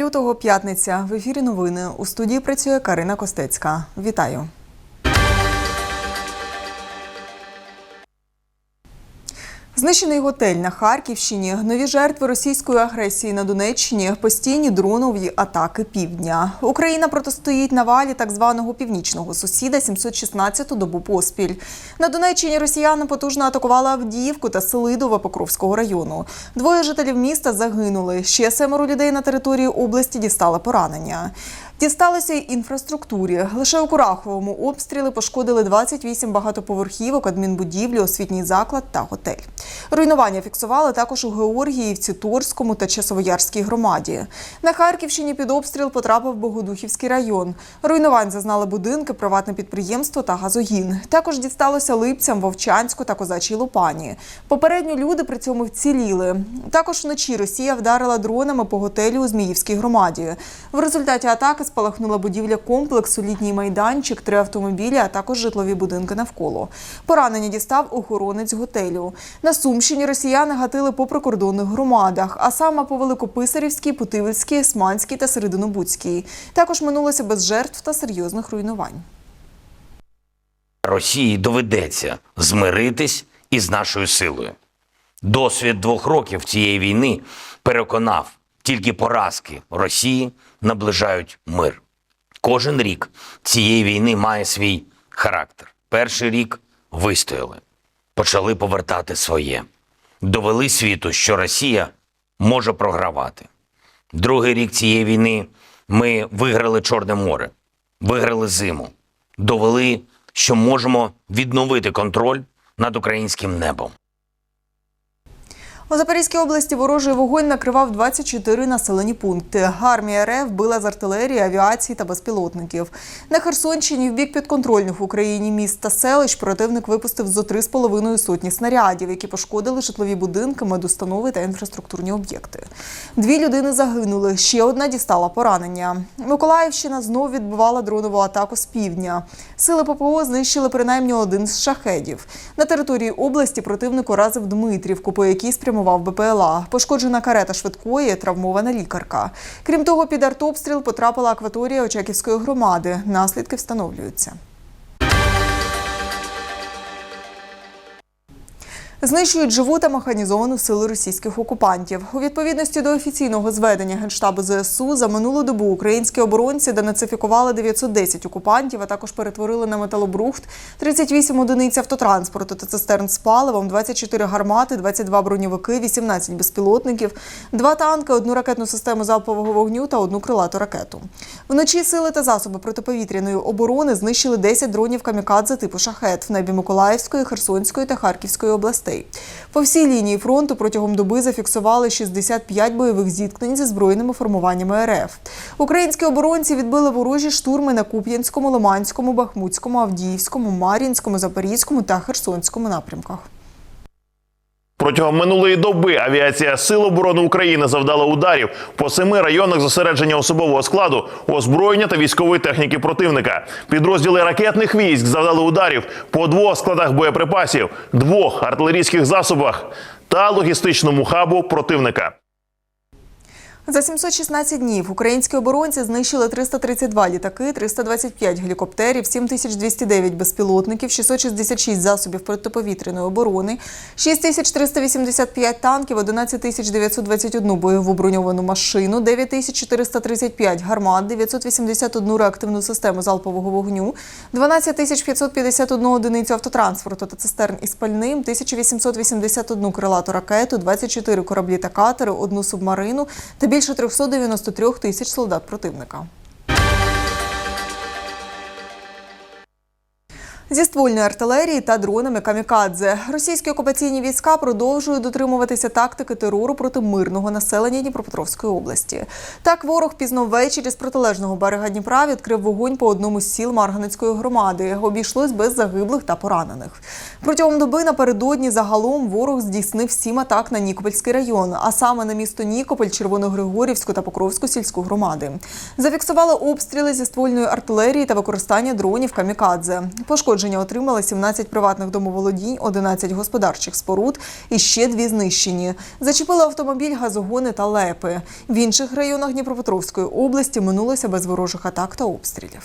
9 лютого, п'ятниця. В ефірі новини. У студії працює Карина Костецька. Вітаю. Знищений готель на Харківщині, нові жертви російської агресії на Донеччині, постійні дронові атаки півдня. Україна протистоїть навалі так званого північного сусіда 716-ту добу поспіль. На Донеччині росіяни потужно атакували Авдіївку та Селидове Покровського району. Двоє жителів міста загинули. Ще семеро людей на території області дістали поранення. Дісталося й інфраструктурі. Лише у Кураховому обстріли пошкодили 28 багатоповерхівок, адмінбудівлі, освітній заклад та готель. Руйнування фіксували також у Георгіївці, Торському та Часовоярській громаді. На Харківщині під обстріл потрапив Богодухівський район. Руйнувань зазнали будинки, приватне підприємство та газогін. Також дісталося Липцям, Вовчанську та Козачій Лупані. Попередньо люди при цьому вціліли. Також вночі Росія вдарила дронами по готелю у Зміївській громаді. В результаті атаки спалахнула будівля комплексу, літній майданчик, три автомобілі, а також житлові будинки навколо. Поранення дістав охоронець готелю. На Сумщині росіяни гатили по прикордонних громадах, а саме по Великописарівській, Путивельській, Сманській та Серединобудській. Також минулося без жертв та серйозних руйнувань. Росії доведеться змиритись із нашою силою. Досвід двох років цієї війни переконав, тільки поразки Росії наближають мир. Кожен рік цієї війни має свій характер. Перший рік вистояли, почали повертати своє, довели світу, що Росія може програвати. Другий рік цієї війни ми виграли Чорне море, виграли зиму, довели, що можемо відновити контроль над українським небом. У Запорізькій області ворожий вогонь накривав 24 населені пункти. Армія РФ била з артилерії, авіації та безпілотників. На Херсонщині в бік підконтрольних Україні міст та селищ противник випустив зо 3,5 сотні снарядів, які пошкодили житлові будинки, медустанови та інфраструктурні об'єкти. Дві людини загинули, ще одна дістала поранення. Миколаївщина знов відбувала дронову атаку з півдня. Сили ППО знищили принаймні один з шахедів. На території області противник уразив Дмитрівку, по якій спрямував БПЛА. Пошкоджена карета швидкої, травмована лікарка. Крім того, під артобстріл потрапила акваторія Очаківської громади. Наслідки встановлюються. Знищують живу та механізовану сили російських окупантів. У відповідності до офіційного зведення Генштабу ЗСУ за минулу добу українські оборонці денацифікували 910 окупантів, а також перетворили на металобрухт 38 одиниць автотранспорту та цистерн з паливом, 24 гармати, 22 броньовики, 18 безпілотників, два танки, одну ракетну систему залпового вогню та одну крилату ракету. Вночі сили та засоби протиповітряної оборони знищили 10 дронів камікадзе типу шахет в небі Миколаївської, Херсонської та Харківської областей. По всій лінії фронту протягом доби зафіксували 65 бойових зіткнень зі збройними формуваннями РФ. Українські оборонці відбили ворожі штурми на Куп'янському, Лиманському, Бахмутському, Авдіївському, Мар'їнському, Запорізькому та Херсонському напрямках. Протягом минулої доби авіація Сил оборони України завдала ударів по семи районах зосередження особового складу, озброєння та військової техніки противника. Підрозділи ракетних військ завдали ударів по двох складах боєприпасів, двох артилерійських засобах та логістичному хабу противника. За 716 днів українські оборонці знищили 332 літаки, 325 гелікоптерів, 7209 безпілотників, 666 засобів протиповітряної оборони, 6385 танків, 11921 бойову броньовану машину, 9435 гармат, 981 реактивну систему залпового вогню, 12551 одиницю автотранспорту та цистерн із пальним, 1881 крилату ракету, 24 кораблі та катери, одну субмарину та більше 393 тисяч солдат противника. Зі ствольної артилерії та дронами камікадзе російські окупаційні війська продовжують дотримуватися тактики терору проти мирного населення Дніпропетровської області. Так, ворог пізно ввечері з протилежного берега Дніпра відкрив вогонь по одному з сіл Марганецької громади. Обійшлось без загиблих та поранених. Протягом доби напередодні загалом ворог здійснив сім атак на Нікопольський район, а саме на місто Нікополь, Червоногригорівську та Покровську сільську громади. Зафіксували обстріли зі ствольної артилерії та використання дронів камікадзе. Пошкоджені пошкодження отримали 17 приватних домоволодінь, 11 господарчих споруд і ще дві знищені. Зачепили автомобіль, газогони та лепи. В інших районах Дніпропетровської області минулося без ворожих атак та обстрілів.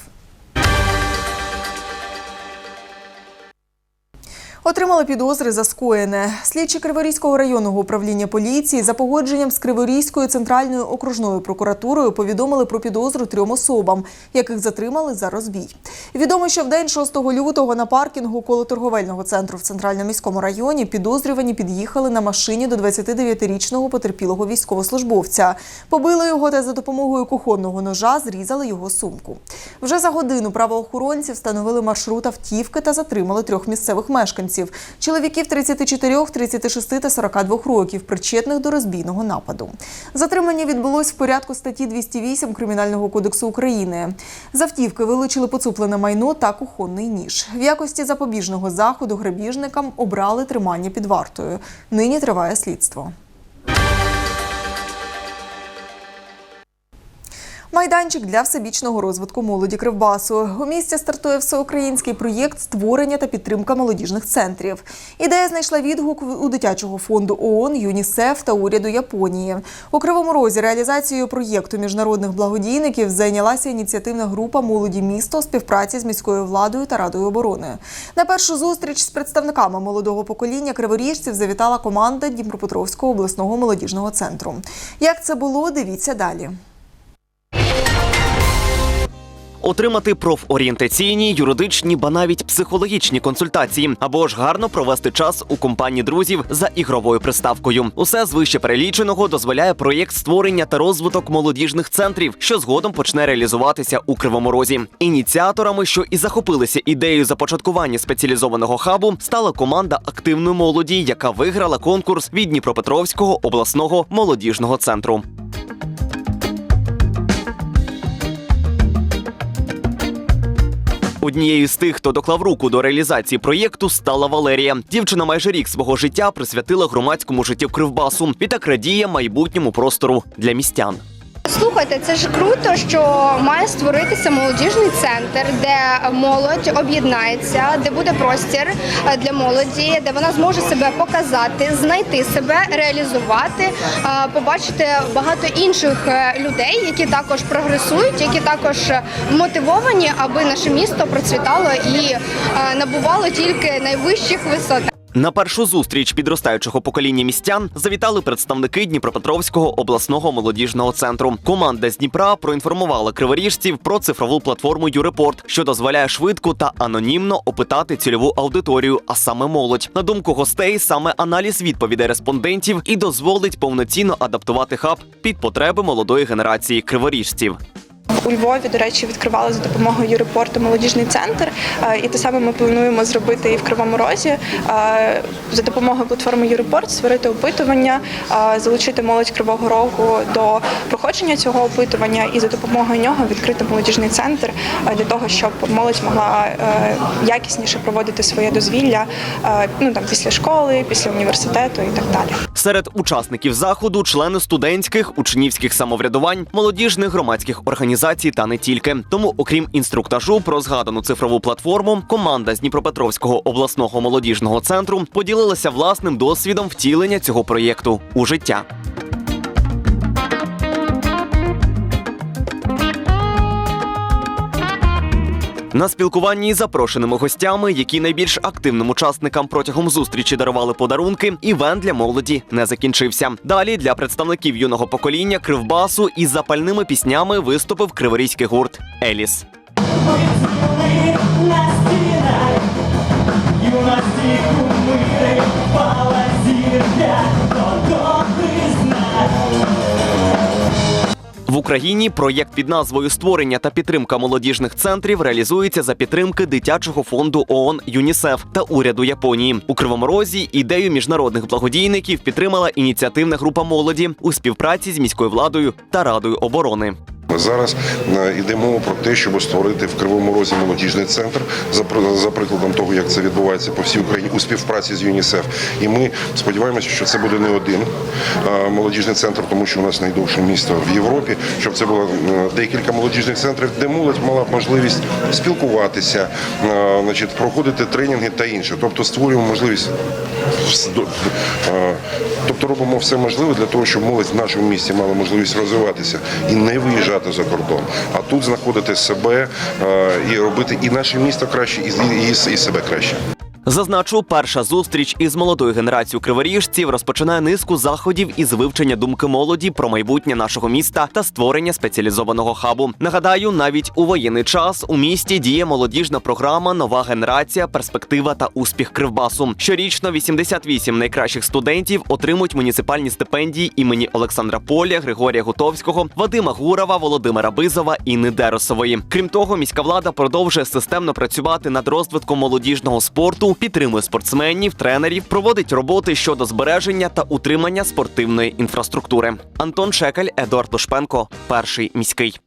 Отримали підозри за скоєне. Слідчі Криворізького районного управління поліції за погодженням з Криворізькою центральною окружною прокуратурою повідомили про підозру трьом особам, яких затримали за розбій. Відомо, що в день 6 лютого на паркінгу коло торговельного центру в центральному міському районі підозрювані під'їхали на машині до 29-річного потерпілого військовослужбовця. Побили його та за допомогою кухонного ножа зрізали його сумку. Вже за годину правоохоронці встановили маршрут автівки та затримали трьох місцевих мешканців чоловіків 34, 36 та 42 років, причетних до розбійного нападу. Затримання відбулось в порядку статті 208 Кримінального кодексу України. З автівки вилучили поцуплене майно та кухонний ніж. В якості запобіжного заходу грабіжникам обрали тримання під вартою. Нині триває слідство. Майданчик для всебічного розвитку молоді Кривбасу. У місті стартує всеукраїнський проєкт створення та підтримка молодіжних центрів. Ідея знайшла відгук у дитячого фонду ООН, ЮНІСЕФ та уряду Японії. У Кривому Розі реалізацією проєкту міжнародних благодійників зайнялася ініціативна група молоді місто у співпраці з міською владою та радою оборони. На першу зустріч з представниками молодого покоління криворіжців завітала команда Дніпропетровського обласного молодіжного центру. Як це було, дивіться далі. Отримати профорієнтаційні, юридичні, ба навіть психологічні консультації, або ж гарно провести час у компанії друзів за ігровою приставкою. Усе з вище переліченого дозволяє проєкт створення та розвиток молодіжних центрів, що згодом почне реалізуватися у Кривому Розі. Ініціаторами, що і захопилися ідеєю започаткування спеціалізованого хабу, стала команда активної молоді, яка виграла конкурс від Дніпропетровського обласного молодіжного центру. Однією з тих, хто доклав руку до реалізації проєкту, стала Валерія. Дівчина майже рік свого життя присвятила громадському життю Кривбасу. Відтак радіє майбутньому простору для містян. Слухайте, це ж круто, що має створитися молодіжний центр, де молодь об'єднається, де буде простір для молоді, де вона зможе себе показати, знайти себе, реалізувати, побачити багато інших е, людей, які також прогресують, які також мотивовані, аби наше місто процвітало і е, набувало тільки найвищих висот. На першу зустріч підростаючого покоління містян завітали представники Дніпропетровського обласного молодіжного центру. Команда з Дніпра проінформувала криворіжців про цифрову платформу Юрепорт, що дозволяє швидко та анонімно опитати цільову аудиторію, а саме молодь. На думку гостей, саме аналіз відповідей респондентів і дозволить повноцінно адаптувати хаб під потреби молодої генерації криворіжців. У Львові, до речі, відкривали за допомогою Юрепорту молодіжний центр, і те саме ми плануємо зробити і в Кривому Розі. За допомогою платформи Юрепорт створити опитування, залучити молодь Кривого Рогу до проходження цього опитування і за допомогою нього відкрити молодіжний центр для того, щоб молодь могла якісніше проводити своє дозвілля ну там після школи, після університету і так далі. Серед учасників заходу члени студентських, учнівських самоврядувань, молодіжних громадських організацій та не тільки. Тому, окрім інструктажу про згадану цифрову платформу, команда з Дніпропетровського обласного молодіжного центру поділилася власним досвідом втілення цього проєкту у життя. На спілкуванні із запрошеними гостями, які найбільш активним учасникам протягом зустрічі дарували подарунки, івент для молоді не закінчився. Далі для представників юного покоління Кривбасу із запальними піснями виступив криворізький гурт Еліс. Юності кумири, пала зірка, то В Україні проєкт під назвою Створення та підтримка молодіжних центрів реалізується за підтримки дитячого фонду ООН ЮНІСЕФ та уряду Японії. У Кривому Розі ідею міжнародних благодійників підтримала ініціативна група молоді у співпраці з міською владою та радою оборони. Зараз е, йде мова про те, щоб створити в Кривому Розі молодіжний центр за при- за прикладом того, як це відбувається по всій Україні у співпраці з ЮНІСЕФ. І ми сподіваємося, що це буде не один е, молодіжний центр, тому що у нас найдовше місто в Європі. Щоб це було е, декілька молодіжних центрів, де молодь мала б можливість спілкуватися, значить, проходити тренінги та інше. Тобто створюємо можливість Тобто робимо все можливе для того, щоб молодь в нашому місті мала можливість розвиватися і не виїжджати за кордон, а тут знаходити себе е, і робити і наше місто краще, і, і, і себе краще. Зазначу, перша зустріч із молодою генерацією криворіжців розпочинає низку заходів із вивчення думки молоді про майбутнє нашого міста та створення спеціалізованого хабу. Нагадаю, навіть у воєнний час у місті діє молодіжна програма Нова генерація, перспектива та успіх Кривбасу. Щорічно 88 найкращих студентів отримують муніципальні стипендії імені Олександра Поля, Григорія Гутовського, Вадима Гурова, Володимира Бизова і Недеросової. Крім того, міська влада продовжує системно працювати над розвитком молодіжного спорту, підтримує спортсменів, тренерів, проводить роботи щодо збереження та утримання спортивної інфраструктури. Антон Шекель, Едуард Лушпенко, перший міський.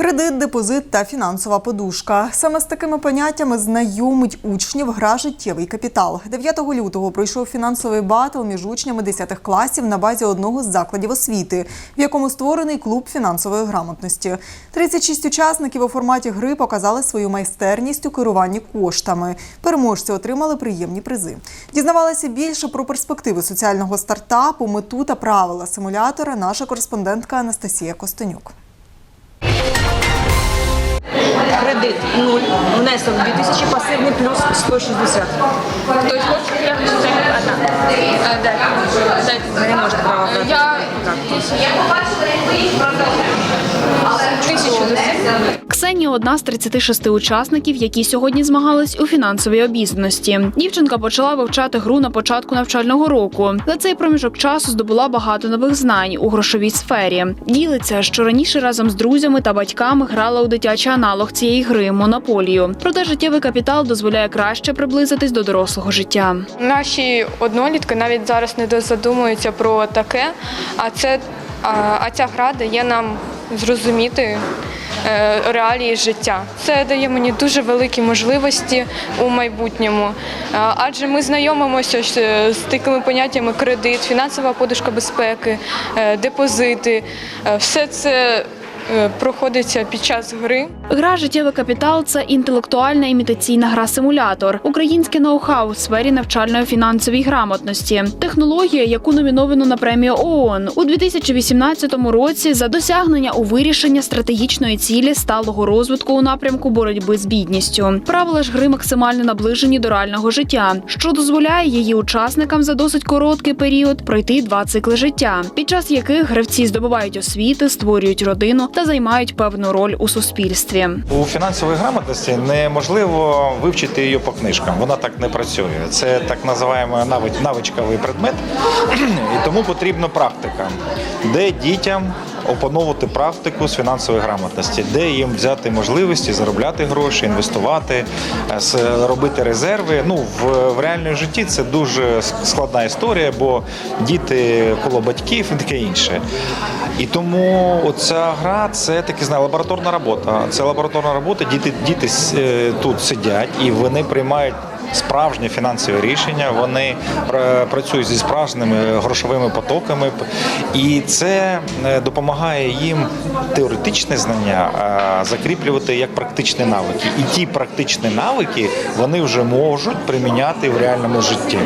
Кредит, депозит та фінансова подушка. Саме з такими поняттями знайомить учнів гра життєвий капітал. 9 лютого пройшов фінансовий батл між учнями 10 класів на базі одного з закладів освіти, в якому створений клуб фінансової грамотності. 36 учасників у форматі гри показали свою майстерність у керуванні коштами. Переможці отримали приємні призи. Дізнавалася більше про перспективи соціального стартапу, мету та правила симулятора наша кореспондентка Анастасія Костенюк. Кредит нуль, внесок 2000, пасивний плюс 160. Хтось хоче я хочу це. одна. можна право. Я побачила, як ви їх брати. Ксенія одна з 36 учасників, які сьогодні змагались у фінансовій обізнаності. Дівчинка почала вивчати гру на початку навчального року. За цей проміжок часу здобула багато нових знань у грошовій сфері. Ділиться, що раніше разом з друзями та батьками грала у дитячий аналог цієї гри монополію. Проте життєвий капітал дозволяє краще приблизитись до дорослого життя. Наші однолітки навіть зараз не задумуються про таке, а це а ця гра дає нам зрозуміти. Е, Реалії життя це дає мені дуже великі можливості у майбутньому, Е, адже ми знайомимося з з такими поняттями кредит, фінансова подушка безпеки, е, депозити. Е, Все це е, проходиться під час гри. Гра Життєвий капітал це інтелектуальна імітаційна гра-симулятор, українське ноу-хау у сфері навчальної фінансової грамотності, технологія, яку номіновано на премію ООН у 2018 році за досягнення у вирішення стратегічної цілі сталого розвитку у напрямку боротьби з бідністю. Правила ж гри максимально наближені до реального життя, що дозволяє її учасникам за досить короткий період пройти два цикли життя, під час яких гравці здобувають освіти, створюють родину та займають певну роль у суспільстві. У фінансової грамотності неможливо вивчити її по книжкам. Вона так не працює. Це так називаємо навич- навичковий предмет, і тому потрібна практика, де дітям опановувати практику з фінансової грамотності, де їм взяти можливості заробляти гроші, інвестувати, е, робити резерви. Ну в, в реальному житті це дуже складна історія, бо діти коло батьків і таке інше. І тому оця гра це таки знає лабораторна робота. Це лабораторна робота. Діти діти е, тут сидять і вони приймають. Справжні фінансові рішення, вони працюють зі справжніми грошовими потоками, і це е, допомагає їм теоретичне знання закріплювати як практичні навики. І ті практичні навики вони вже можуть приміняти в реальному житті.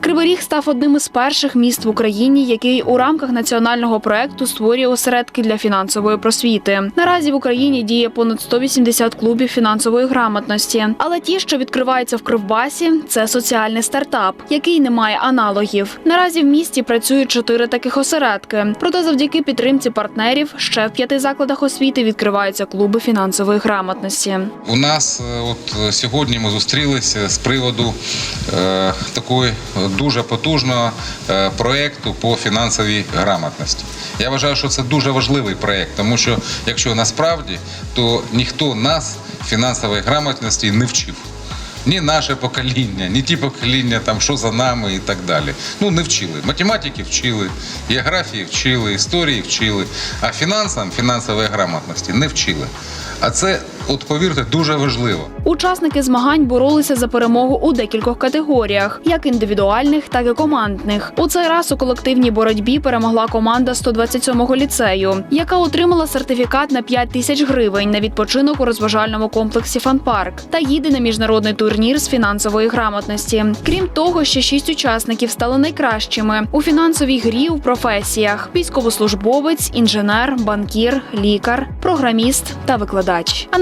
Кривий Ріг став одним із перших міст в Україні, який у рамках національного проекту створює осередки для фінансової просвіти. Наразі в Україні діє понад 180 клубів фінансової грамотності. Але ті, що відкриваються в Кривбасі, це соціальний стартап, який не має аналогів. Наразі в місті працюють чотири таких осередки. Проте, завдяки підтримці партнерів, ще в п'яти закладах освіти відкриваються клуби фінансової грамотності. У нас е, от е, сьогодні ми зустрілися з приводу е, такої дуже потужного е, проєкту по фінансовій грамотності. Я вважаю, що це дуже важливий проєкт, тому що якщо насправді, то ніхто нас фінансової грамотності не вчив. Ні наше покоління, ні ті покоління, там, що за нами і так далі. Ну, не вчили. Математики вчили, географії вчили, історії вчили, а фінансам, фінансової грамотності не вчили. А це, от повірте, дуже важливо. Учасники змагань боролися за перемогу у декількох категоріях, як індивідуальних, так і командних. У цей раз у колективній боротьбі перемогла команда 127-го ліцею, яка отримала сертифікат на 5 тисяч гривень на відпочинок у розважальному комплексі Фанпарк та їде на міжнародний турнір з фінансової грамотності. Крім того, ще шість учасників стали найкращими у фінансовій грі у професіях: військовослужбовець, інженер, банкір, лікар, програміст та викладач.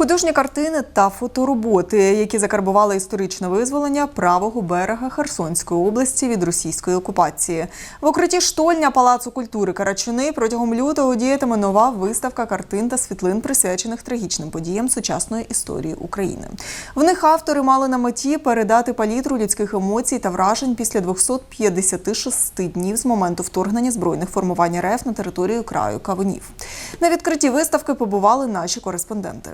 Художні картини та фотороботи, які закарбували історичне визволення правого берега Херсонської області від російської окупації. В укритті штольня Палацу культури Карачуни протягом лютого діятиме нова виставка картин та світлин, присвячених трагічним подіям сучасної історії України. В них автори мали на меті передати палітру людських емоцій та вражень після 256 днів з моменту вторгнення збройних формувань РФ на територію краю Кавунів. На відкритті виставки побували наші кореспонденти.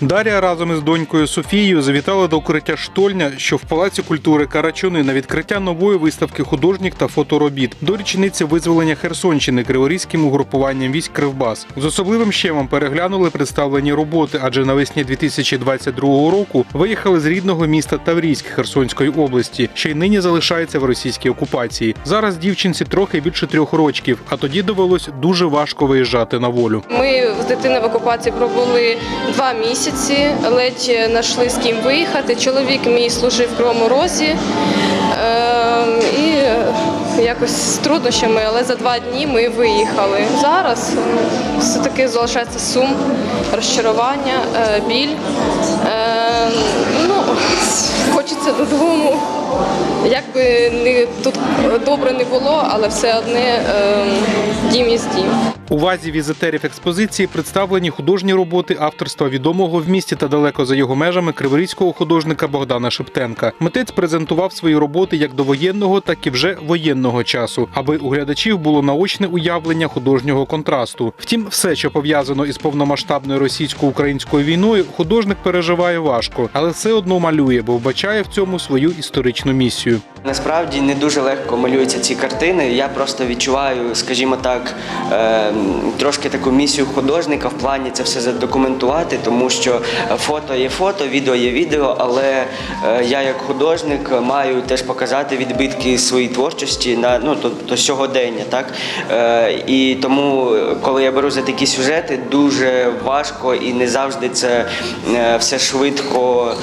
Дар'я разом із донькою Софією завітала до укриття штольня, що в Палаці культури Карачуни на відкриття нової виставки художніх та фоторобіт до річниці визволення Херсонщини криворізьким угрупуванням військ Кривбас. З особливим щемом переглянули представлені роботи, адже навесні 2022 року виїхали з рідного міста Таврійськ Херсонської області, що й нині залишається в російській окупації. Зараз дівчинці трохи більше трьох рочків, а тоді довелось дуже важко виїжджати на волю. Ми з дитиною в окупації пробули два місяці, ледь знайшли з ким виїхати. Чоловік мій служив в Кривому Розі. Ем, і якось з труднощами, але за два дні ми виїхали. Зараз ем, все-таки залишається сум, розчарування, е, біль. Ем, ну, хочеться додому. Як би не тут добре не було, але все одне ем, дім є дім. У вазі візитерів експозиції представлені художні роботи авторства відомого в місті та далеко за його межами криворізького художника Богдана Шептенка. Митець презентував свої роботи як довоєнного, так і вже воєнного часу, аби у глядачів було наочне уявлення художнього контрасту. Втім, все, що пов'язано із повномасштабною російсько-українською війною, художник переживає важко, але все одно малює, бо вбачає в цьому свою історичну місію. Насправді не дуже легко малюються ці картини. Я просто відчуваю, скажімо так, е, трошки таку місію художника в плані це все задокументувати, тому що фото є фото, відео є відео, але е, я як художник маю теж показати відбитки своєї творчості на ну тобто сьогодення, так е, і тому, коли я беру за такі сюжети, дуже важко і не завжди це все швидко,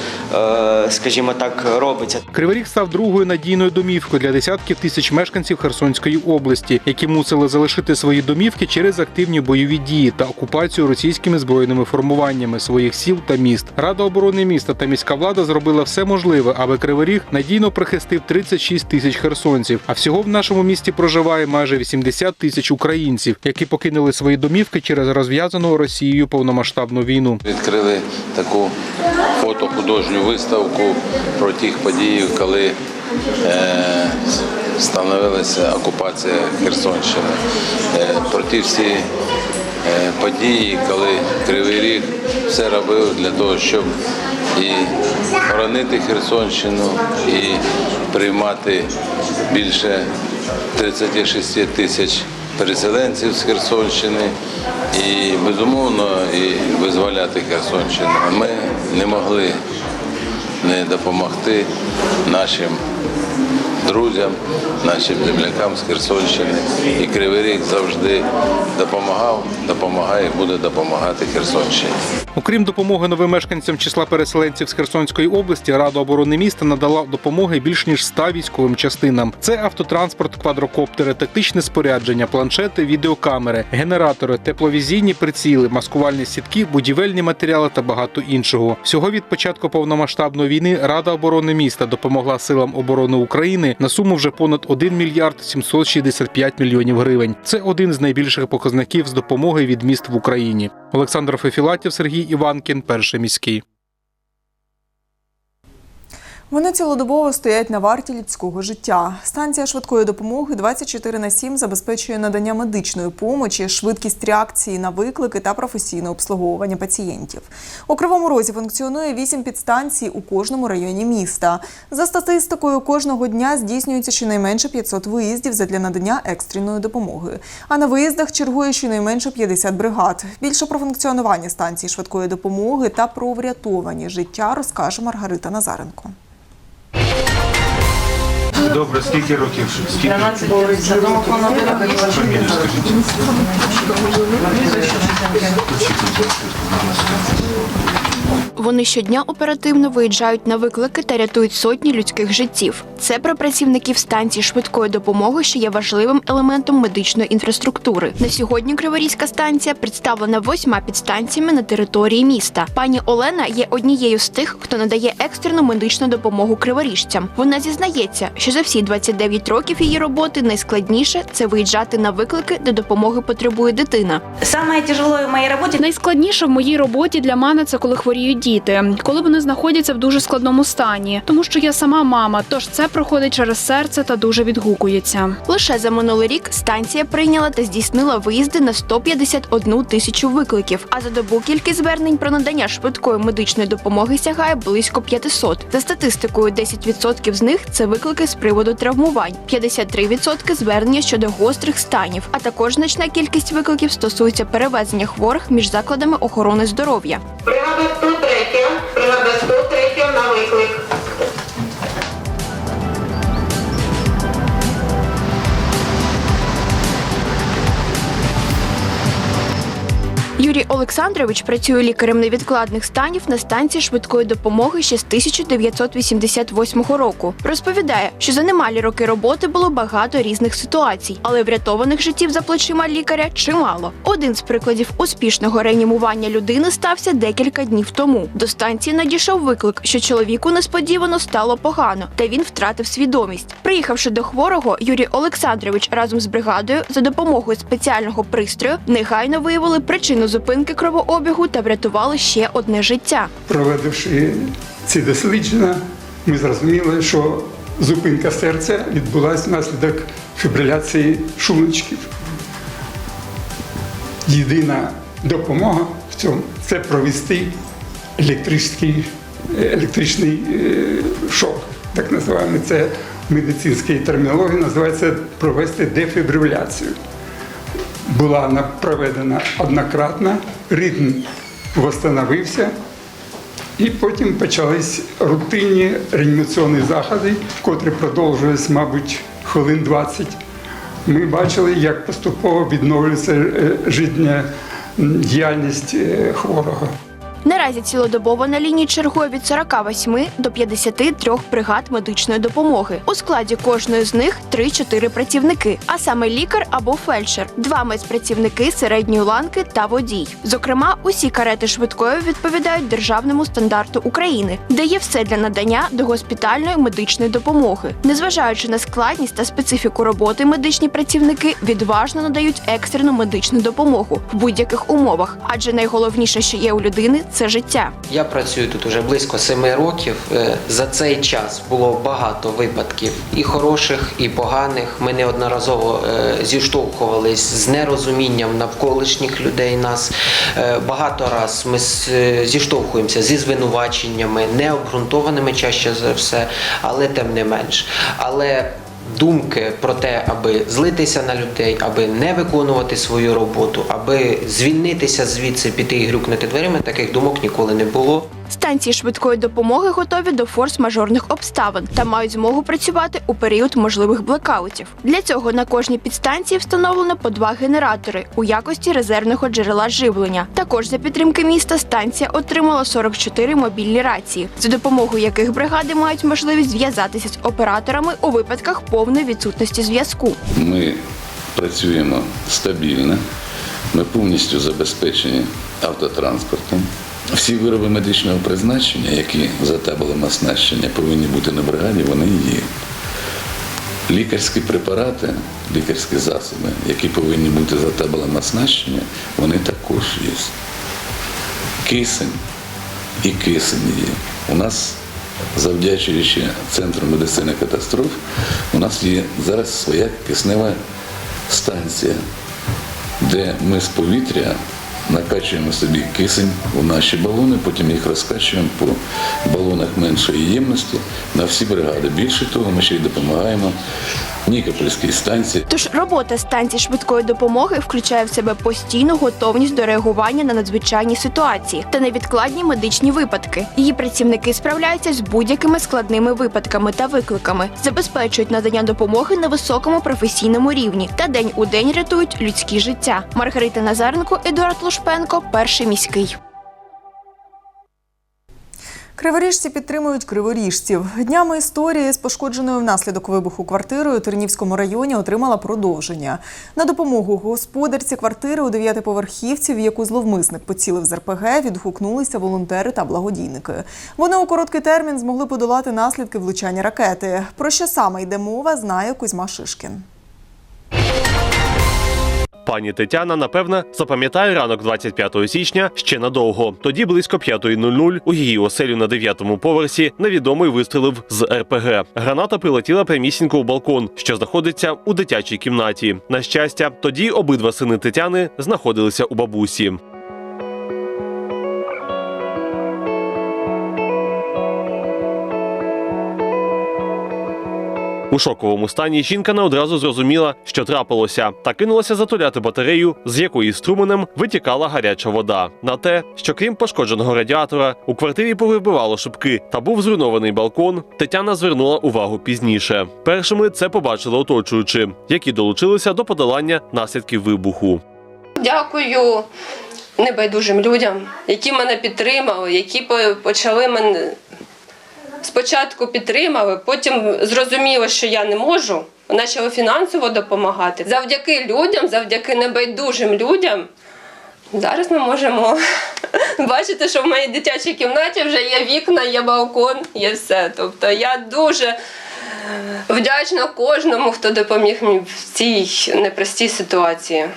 скажімо так, робиться. Кривий Ріг став другою надійною домівкою для десятків тисяч мешканців Херсонської області, які мусили залишити свої домівки через активні бойові дії та окупацію російськими збройними формуваннями своїх сіл та міст. Рада оборони міста та міська влада зробила все можливе, аби Кривий Ріг надійно прихистив 36 тисяч херсонців. А всього в нашому місті проживає майже 80 тисяч українців, які покинули свої домівки через розв'язану Росією повномасштабну війну. Відкрили таку фотохудожню виставку про тих подій, коли е, становилася окупація Херсонщини. Е, про ті всі е, події, коли Кривий Ріг все робив для того, щоб і боронити Херсонщину, і приймати більше 36 тисяч переселенців з Херсонщини і безумовно і визволяти Херсонщину. Ми не могли не допомогти нашим друзям, нашим землякам з Херсонщини. І Кривий Ріг завжди допомагав, допомагає і буде допомагати Херсонщині. Окрім допомоги новим мешканцям числа переселенців з Херсонської області, Рада оборони міста надала допомоги більш ніж 100 військовим частинам. Це автотранспорт, квадрокоптери, тактичне спорядження, планшети, відеокамери, генератори, тепловізійні приціли, маскувальні сітки, будівельні матеріали та багато іншого. Всього від початку повномасштабної війни Рада оборони міста допомогла силам оборони На суму вже понад 1 мільярд 765 мільйонів гривень. Це один з найбільших показників з допомоги від міст в Україні. Олександр Фефілатів, Сергій Іванкін, перший міський. Вони цілодобово стоять на варті людського життя. Станція швидкої допомоги 24 на 7 забезпечує надання медичної помочі, швидкість реакції на виклики та професійне обслуговування пацієнтів. У Кривому Розі функціонує 8 підстанцій у кожному районі міста. За статистикою, кожного дня здійснюється щонайменше 500 виїздів задля надання екстреної допомоги. А на виїздах чергує щонайменше 50 бригад. Більше про функціонування станції швидкої допомоги та про врятовані життя розкаже Маргарита Назаренко. Добре, скільки років? Скільки? 13 років. За домофоном Фамілію скажіть. Вони щодня оперативно виїжджають на виклики та рятують сотні людських життів. Це про працівників станції швидкої допомоги, що є важливим елементом медичної інфраструктури. На сьогодні Криворізька станція представлена восьма підстанціями на території міста. Пані Олена є однією з тих, хто надає екстрену медичну допомогу криворіжцям. Вона зізнається, що за всі 29 років її роботи найскладніше це виїжджати на виклики, де допомоги потребує дитина. Самое тяжелое в моей работе Найскладніше в моїй роботі для мене це коли хворіють діти, коли вони знаходяться в дуже складному стані, тому що я сама мама, тож це проходить через серце та дуже відгукується. Лише за минулий рік станція прийняла та здійснила виїзди на 151 тисячу викликів. А за добу кількість звернень про надання швидкої медичної допомоги сягає близько 500. За статистикою, 10% з них це виклики з приводу травмувань, 53% звернення щодо гострих станів. А також значна кількість викликів стосується перевезення хворих між закладами охорони здоров'я. Бригада 103, бригада Юрій Олександрович працює лікарем невідкладних станів на станції швидкої допомоги ще з 1988 року. Розповідає, що за немалі роки роботи було багато різних ситуацій, але врятованих життів за плечима лікаря чимало. Один з прикладів успішного реанімування людини стався декілька днів тому. До станції надійшов виклик, що чоловіку несподівано стало погано, та він втратив свідомість. Приїхавши до хворого, Юрій Олександрович разом з бригадою за допомогою спеціального пристрою негайно виявили причину зупинки кровообігу та врятували ще одне життя. Проведивши ці дослідження, ми зрозуміли, що зупинка серця відбулася внаслідок фібриляції шлунчиків. Єдина допомога в цьому це провести електричний, електричний е, шок, так називаємо це в медицинській термінології, називається провести дефібриляцію була проведена однократно, ритм встановився, і потім почались рутинні реанімаційні заходи, котрі продовжувалися, мабуть, хвилин 20. Ми бачили, як поступово відновлюється життя життєдіяльність е, хворого. Наразі цілодобово на лінії чергує від 48 до 53 бригад медичної допомоги. У складі кожної з них 3-4 працівники, а саме лікар або фельдшер, два медпрацівники середньої ланки та водій. Зокрема, усі карети швидкої відповідають державному стандарту України, де є все для надання догоспітальної медичної допомоги. Незважаючи на складність та специфіку роботи, медичні працівники відважно надають екстрену медичну допомогу в будь-яких умовах, адже найголовніше, що є у людини, це життя. Я працюю тут уже близько семи років. Е, За цей час було багато випадків і хороших, і поганих. Ми неодноразово е, зіштовхувались з нерозумінням навколишніх людей. Нас Е, багато раз ми зіштовхуємося зі звинуваченнями, необґрунтованими чаще за все, але тим не менш. Але Думки про те, аби злитися на людей, аби не виконувати свою роботу, аби звільнитися звідси, піти і грюкнути дверима, таких думок ніколи не було. Станції швидкої допомоги готові до форс-мажорних обставин та мають змогу працювати у період можливих блекаутів. Для цього на кожній підстанції встановлено по два генератори у якості резервного джерела живлення. Також за підтримки міста станція отримала 44 мобільні рації, за допомогою яких бригади мають можливість зв'язатися з операторами у випадках повної відсутності зв'язку. Ми працюємо стабільно, ми повністю забезпечені автотранспортом. Всі вироби медичного призначення, які за табелем оснащення повинні бути на бригаді, вони є. Лікарські препарати, лікарські засоби, які повинні бути за табелем оснащення, вони також є. Кисень і кисень є. У нас завдячуючи Центру медицини катастроф, у нас є зараз своя киснева станція, де ми з повітря накачуємо собі кисень у наші балони, потім їх розкачуємо по балонах меншої ємності на всі бригади. Більше того, ми ще й допомагаємо Нікопольській станції. Тож робота станції швидкої допомоги включає в себе постійну готовність до реагування на надзвичайні ситуації та невідкладні медичні випадки. Її працівники справляються з будь-якими складними випадками та викликами, забезпечують надання допомоги на високому професійному рівні та день у день рятують людські життя. Маргарита Назаренко, Едуард Лушпенко, перший міський. Криворіжці підтримують криворіжців. Днями історії з пошкодженою внаслідок вибуху квартирою у Тернівському районі отримала продовження. На допомогу господарці квартири у дев'ятиповерхівці, в яку зловмисник поцілив з РПГ, відгукнулися волонтери та благодійники. Вони у короткий термін змогли подолати наслідки влучання ракети. Про що саме йде мова, знає Кузьма Шишкін. Пані Тетяна, напевне, запам'ятає ранок 25 січня ще надовго. Тоді близько 5.00 у її оселю на 9-му поверсі невідомий вистрілив з РПГ. Граната прилетіла прямісінько у балкон, що знаходиться у дитячій кімнаті. На щастя, тоді обидва сини Тетяни знаходилися у бабусі. У шоковому стані жінка не одразу зрозуміла, що трапилося, та кинулася затуляти батарею, з якої струменем витікала гаряча вода. На те, що крім пошкодженого радіатора, у квартирі повибивало шибки та був зруйнований балкон, Тетяна звернула увагу пізніше. Першими це побачили оточуючі, які долучилися до подолання наслідків вибуху. Дякую небайдужим людям, які мене підтримали, які почали мене спочатку підтримали, потім зрозуміло, що я не можу. Почали фінансово допомагати. Завдяки людям, завдяки небайдужим людям. Зараз ми можемо бачити, що в моїй дитячій кімнаті вже є вікна, є балкон, є все. Тобто я дуже вдячна кожному, хто допоміг мені в цій непростій ситуації.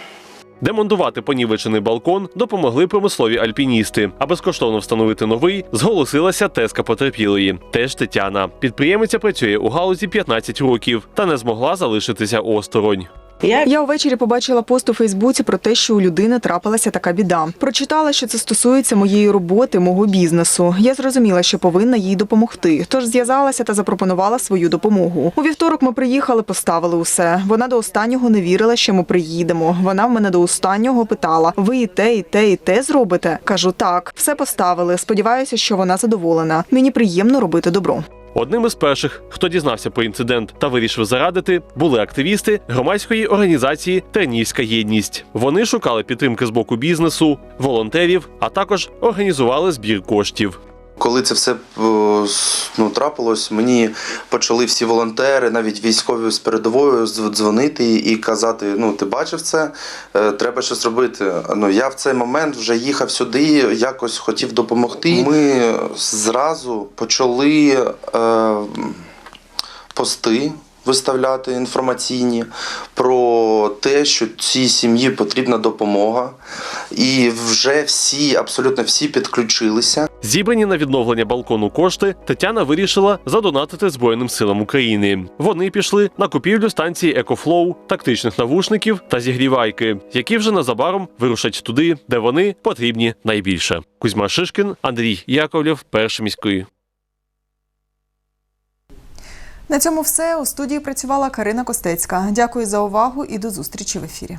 Демонтувати понівечений балкон допомогли промислові альпіністи. А безкоштовно встановити новий зголосилася теска потерпілої. Теж Тетяна. Підприємиця працює у галузі 15 років та не змогла залишитися осторонь. Я увечері побачила пост у Фейсбуці про те, що у людини трапилася така біда. Прочитала, що це стосується моєї роботи, мого бізнесу. Я зрозуміла, що повинна їй допомогти. Тож зв'язалася та запропонувала свою допомогу. У вівторок ми приїхали, поставили усе. Вона до останнього не вірила, що ми приїдемо. Вона в мене до останнього питала: ви і те, і те, і те зробите? Кажу, так, все поставили. Сподіваюся, що вона задоволена. Мені приємно робити добро. Одним із перших, хто дізнався про інцидент та вирішив зарадити, були активісти громадської організації Тернівська єдність. Вони шукали підтримки з боку бізнесу, волонтерів, а також організували збір коштів. Коли це все ну, трапилось, мені почали всі волонтери, навіть військові з передовою дз- дзвонити і казати: ну ти бачив це, Е, треба щось робити. Ну я в цей момент вже їхав сюди, якось хотів допомогти. Ми зразу почали е, пости. Виставляти інформаційні про те, що цій сім'ї потрібна допомога, і вже всі, абсолютно всі підключилися. Зібрані на відновлення балкону кошти Тетяна вирішила задонатити Збройним силам України. Вони пішли на купівлю станції Екофлоу, тактичних навушників та зігрівайки, які вже незабаром вирушать туди, де вони потрібні найбільше. Кузьма Шишкін, Андрій Яковлєв, перший міський. На цьому все у студії працювала Карина Костецька. Дякую за увагу і до зустрічі в ефірі.